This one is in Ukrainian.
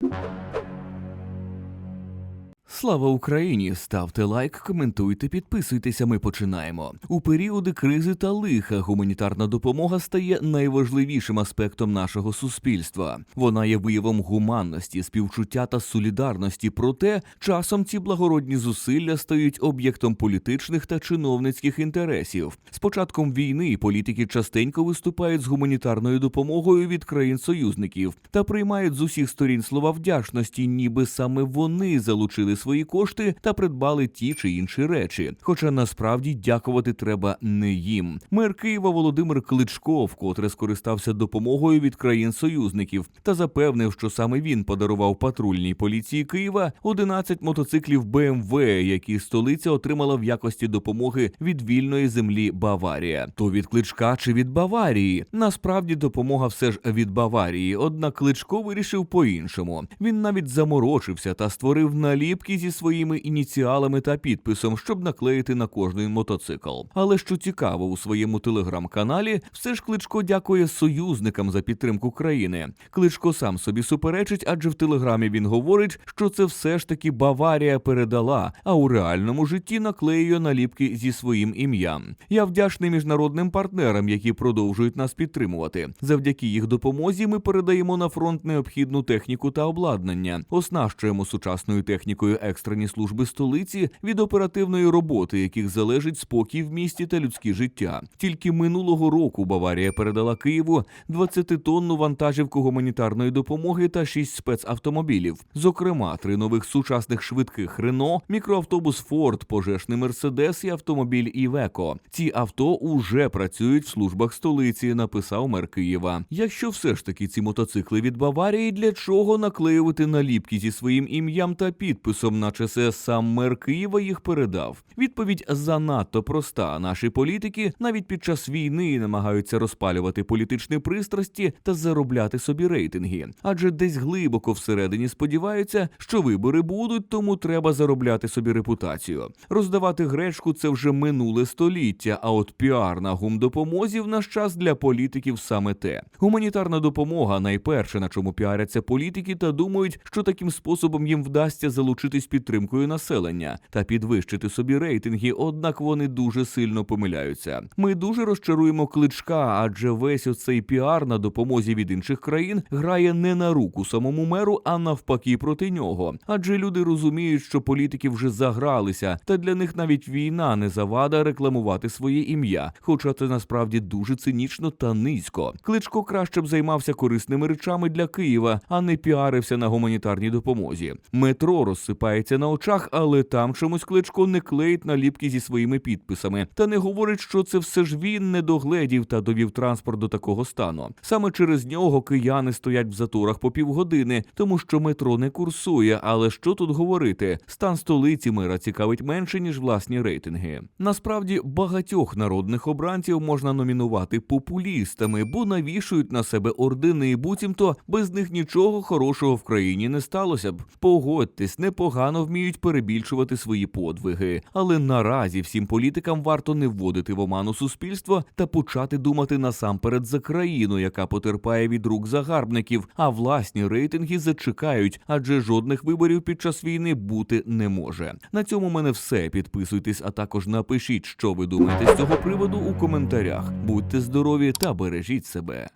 you Слава Україні! Ставте лайк, коментуйте, підписуйтеся. Ми починаємо. У періоди кризи та лиха гуманітарна допомога стає найважливішим аспектом нашого суспільства. Вона є виявом гуманності, співчуття та солідарності. Проте часом ці благородні зусилля стають об'єктом політичних та чиновницьких інтересів. З початком війни політики частенько виступають з гуманітарною допомогою від країн-союзників та приймають з усіх сторін слова вдячності, ніби саме вони залучили свої кошти та придбали ті чи інші речі. Хоча насправді дякувати треба не їм. Мер Києва Володимир Кличко вкотре скористався допомогою від країн-союзників та запевнив, що саме він подарував патрульній поліції Києва 11 мотоциклів БМВ, які столиця отримала в якості допомоги від вільної землі Баварія. То від Кличка чи від Баварії? Насправді допомога все ж від Баварії. Однак Кличко вирішив по-іншому. Він навіть заморочився та створив наліпки зі своїми ініціалами та підписом, щоб наклеїти на кожний мотоцикл. Але що цікаво, у своєму телеграм-каналі все ж Кличко дякує союзникам за підтримку країни. Кличко сам собі суперечить, адже в телеграмі він говорить, що це все ж таки Баварія передала, а у реальному житті наклеює наліпки зі своїм ім'ям. Я вдячний міжнародним партнерам, які продовжують нас підтримувати. Завдяки їх допомозі ми передаємо на фронт необхідну техніку та обладнання, оснащуємо сучасною технікою екстрені служби столиці від оперативної роботи, яких залежить спокій в місті та людське життя. Тільки минулого року Баварія передала Києву 20-тонну вантажівку гуманітарної допомоги та 6 спецавтомобілів, зокрема, три нових сучасних швидких Рено, мікроавтобус Форд, пожежний Мерседес і автомобіль Івеко. Ці авто уже працюють в службах столиці, написав мер Києва. Якщо все ж таки ці мотоцикли від Баварії, для чого наклеювати наліпки зі своїм ім'ям та підписом, наче це сам мер Києва їх передав? Відповідь занадто проста. Наші політики навіть під час війни намагаються розпалювати політичні пристрасті та заробляти собі рейтинги, адже десь глибоко всередині сподіваються, що вибори будуть, тому треба заробляти собі репутацію. Роздавати гречку це вже минуле століття. А от піар на гумдопомозі в наш час для політиків саме те. Гуманітарна допомога найперше, на чому піаряться політики, та думають, що таким способом їм вдасться залучитись підтримкою населення та підвищити собі рейтинги. Однак вони дуже сильно помиляються. Ми дуже розчаруємо кличка, адже весь оцей піар на допомозі від інших країн грає не на руку самому меру, а навпаки проти нього. Адже люди розуміють, що політики вже загралися, та для них навіть війна не завада рекламувати своє ім'я. Хоча це насправді дуже цинічно та низько. Кличко краще б займався корисними речами для Києва, а не піарився на гуманітарній допомозі. Метро розсипається на очах, але там чомусь кличко не клеїть наліпки зі своїми підписами, та не говорить, що це все ж він не догледів та довів транспорт до такого стану. Саме через нього кияни стоять в заторах по півгодини, тому що метро не курсує. Але що тут говорити? Стан столиці мира цікавить менше ніж власні рейтинги. Насправді багатьох народних обранців можна номінувати популістами, бо навішують на себе ордени, і буцімто без них нічого хорошого в країні не сталося б. Погодьтесь, непогано вміють перебільшувати свої подвиги, але наразі всім політикам варто не вводити в оману суспільство та почати думати насамперед за країну, яка потерпає від рук загарбників, а власні рейтинги зачекають, адже жодних виборів під час війни бути не може. На цьому мене все. Підписуйтесь, а також напишіть, що ви думаєте з цього приводу у коментарях. Будьте здорові та бережіть себе.